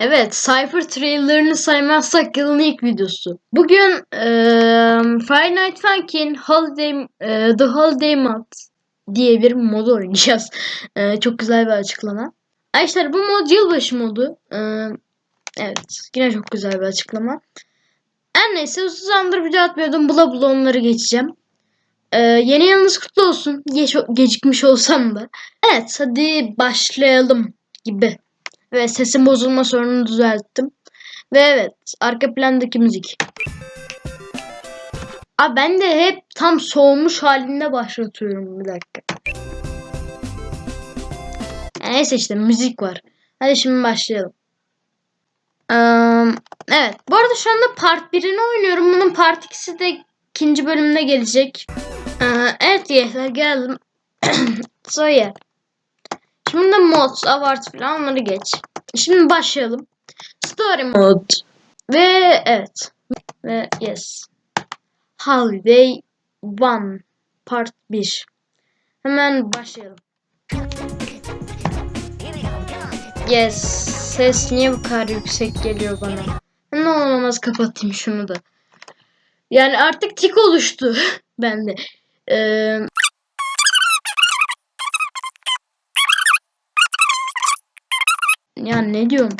Evet, Cypher trailerını saymazsak yılın ilk videosu. Bugün eee Friday Night Funkin' Holiday, eee, The Holiday Mod diye bir modu oynayacağız. Eee, çok güzel bir açıklama. Arkadaşlar bu mod yılbaşı modu. Eee, evet, yine çok güzel bir açıklama. Her neyse uzun zamandır video atmıyordum. Bula bula onları geçeceğim. Eee, yeni yılınız kutlu olsun. Geç, gecikmiş olsam da. Evet, hadi başlayalım gibi. Ve sesin bozulma sorununu düzelttim. Ve evet arka plandaki müzik. Aa, ben de hep tam soğumuş halinde başlatıyorum bir dakika. Ya neyse işte müzik var. Hadi şimdi başlayalım. Eee, evet bu arada şu anda part 1'ini oynuyorum. Bunun part 2'si de ikinci bölümde gelecek. Eee, evet yeter geldim. so yeah. Şimdi de mods, awards falan onları geç. Şimdi başlayalım. Story mod. Ve evet. Ve yes. Holiday 1 part 1. Hemen başlayalım. Yes. Ses niye bu kadar yüksek geliyor bana? Ne olamaz kapatayım şunu da. Yani artık tik oluştu bende. Eee Ya ne diyorum?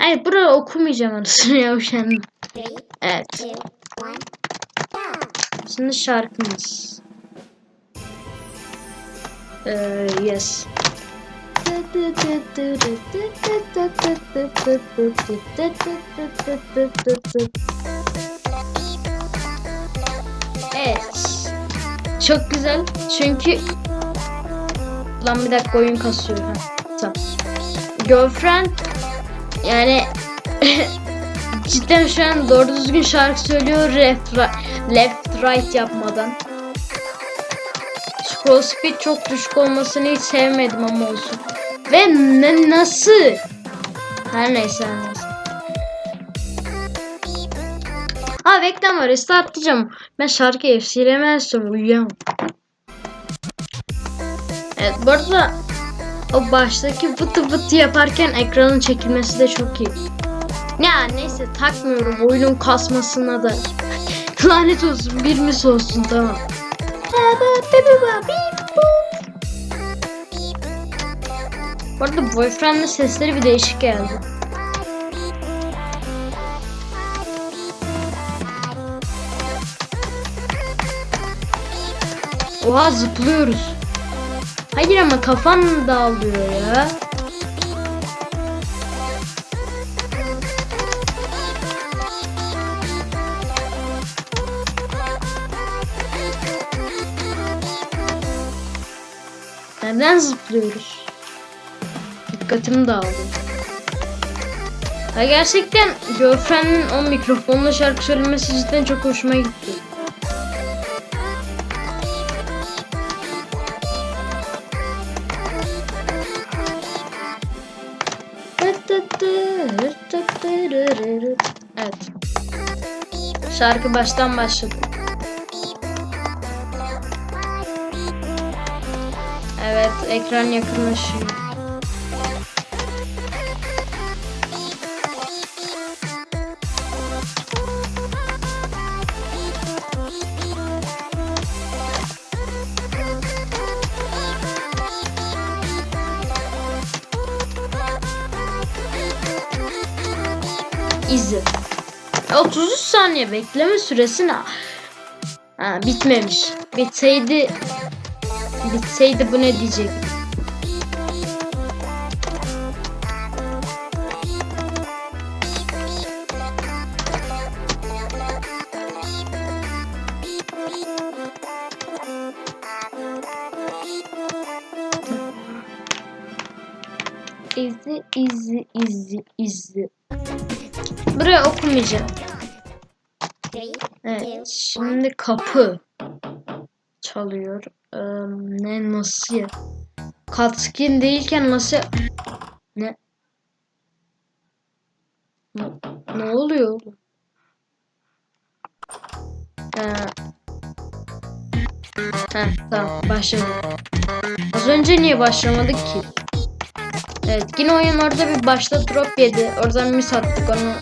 Hayır buraya okumayacağım anasını ya üşendim. Evet. Şimdi şarkımız. Ee, yes. Evet. Çok güzel. Çünkü Lan bir dakika oyun kasıyor. Tamam. Girlfriend yani cidden şu an doğru düzgün şarkı söylüyor left right, left right yapmadan. Scroll speed çok düşük olmasını hiç sevmedim ama olsun. Ve ne, nasıl? Her neyse her neyse. Ha reklam var restartlayacağım. Ben şarkıyı silemezsem uyuyamam. Evet bu arada o baştaki vıtı vıtı yaparken ekranın çekilmesi de çok iyi. Ya neyse takmıyorum oyunun kasmasına da. Lanet olsun bir mis olsun tamam. Bu arada boyfriend'in sesleri bir değişik geldi. Oha zıplıyoruz. Hayır ama kafan dağılıyor ya. Nereden zıplıyoruz? Dikkatim dağıldı. Ya gerçekten Girlfriend'in o mikrofonla şarkı söylemesi cidden çok hoşuma gitti. Şarkı baştan başladı. Evet, ekran yakınlaşıyor. izle. 33 saniye bekleme süresi ne? Ha, bitmemiş. Bitseydi bitseydi bu ne diyecek? İzle, izle, izle, izle. Buraya okumayacağım. Evet, şimdi kapı çalıyor. Ee, ne nasıl ya? Katskin değilken nasıl ne? Ne, ne oluyor oğlum? Ee, Heh, tamam başladı. Az önce niye başlamadık ki? Evet yine oyun orada bir başta drop yedi. Oradan mis attık onu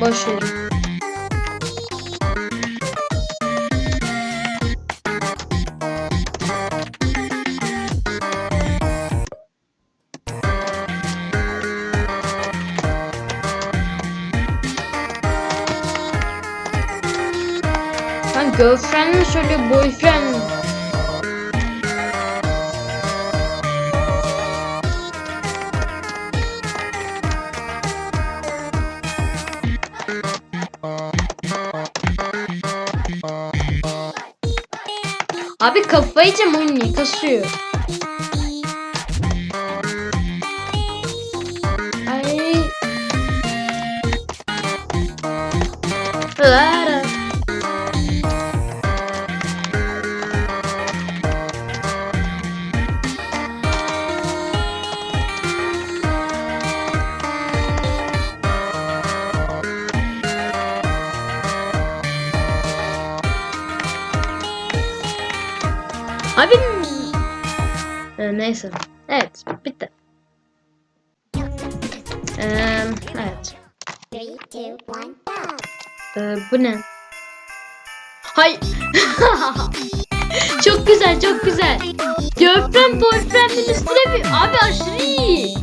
boş verin. Girlfriend mi söylüyor boyfriend mi? Abi kafayı niye kasıyor? Abi Ee, neyse. Evet, bitti. Ee, evet. Ee, bu ne? Hay. çok güzel, çok güzel. Girlfriend boyfriend'in üstüne bir abi aşırı iyi.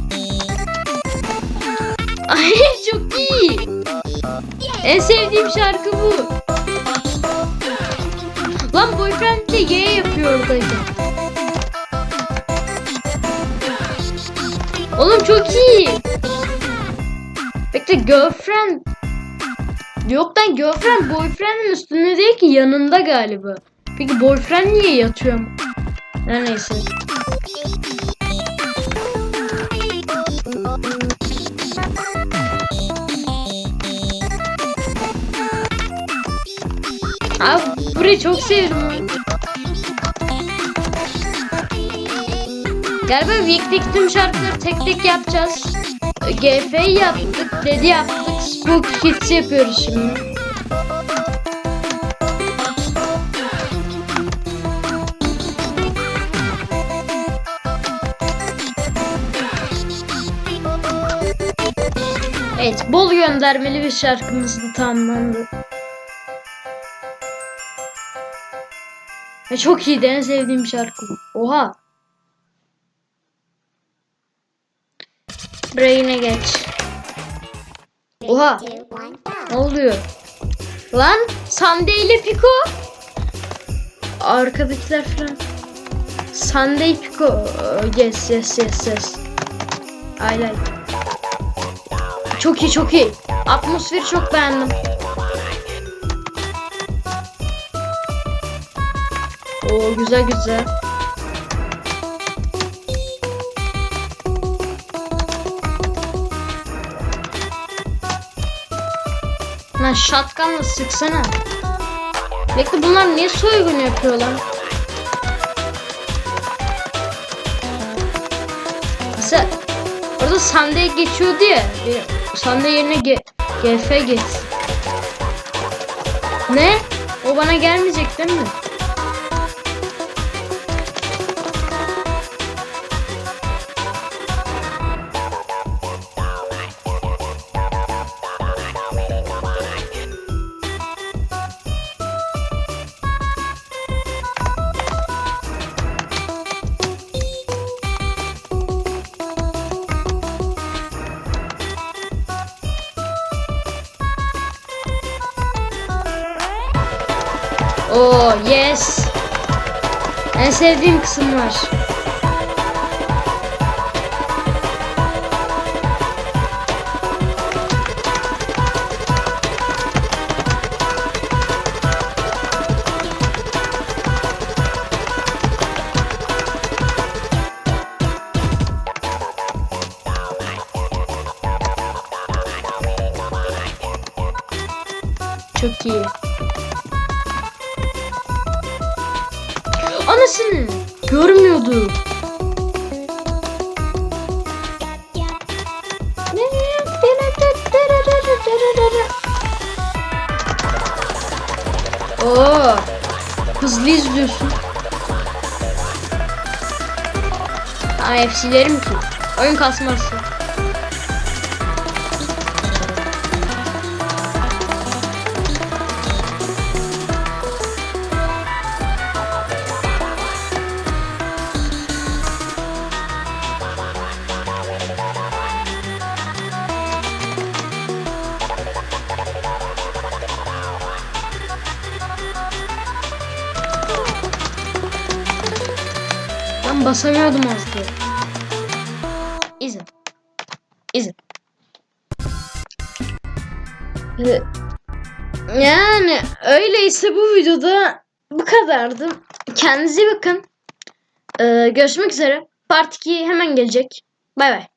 Ay çok iyi. En sevdiğim şarkı bu. Lan boyfriend de Y yapıyor oradayken. Oğlum çok iyi. Bekle girlfriend. Yok lan girlfriend boyfriend'in üstünde değil ki yanında galiba. Peki boyfriend niye yatıyor? Her neyse. Abi burayı çok sevdim. Galiba Week'teki tüm şarkıları tek tek yapacağız. GF yaptık, dedi yaptık, Spook Hits yapıyoruz şimdi. Evet, bol göndermeli bir şarkımız da tamamlandı. Ve çok iyiydi, en sevdiğim şarkı. Oha! Buraya yine geç. Oha! Ne oluyor? Lan Sunday ile Pico. Arkadakiler falan. Sunday Pico. Yes yes yes yes. I like. Çok iyi çok iyi. Atmosferi çok beğendim. Oo güzel güzel. Lan shotgunla sıksana. Bekle bunlar niye soygun yapıyorlar? Mesela orada Sunday geçiyordu ya. Sunday yerine G GF geç. Ne? O bana gelmeyecek değil mi? Oo yes. En sevdiğim kısım var. Çok iyi. Görmüyordu. Oo, hızlı izliyorsun. Aa, FC'lerim ki. Oyun kasması. Ben basamıyordum diye. İzin. İzin. Yani öyleyse bu videoda bu kadardı. Kendinize bakın. Ee, görüşmek üzere. Part 2 hemen gelecek. Bay bay.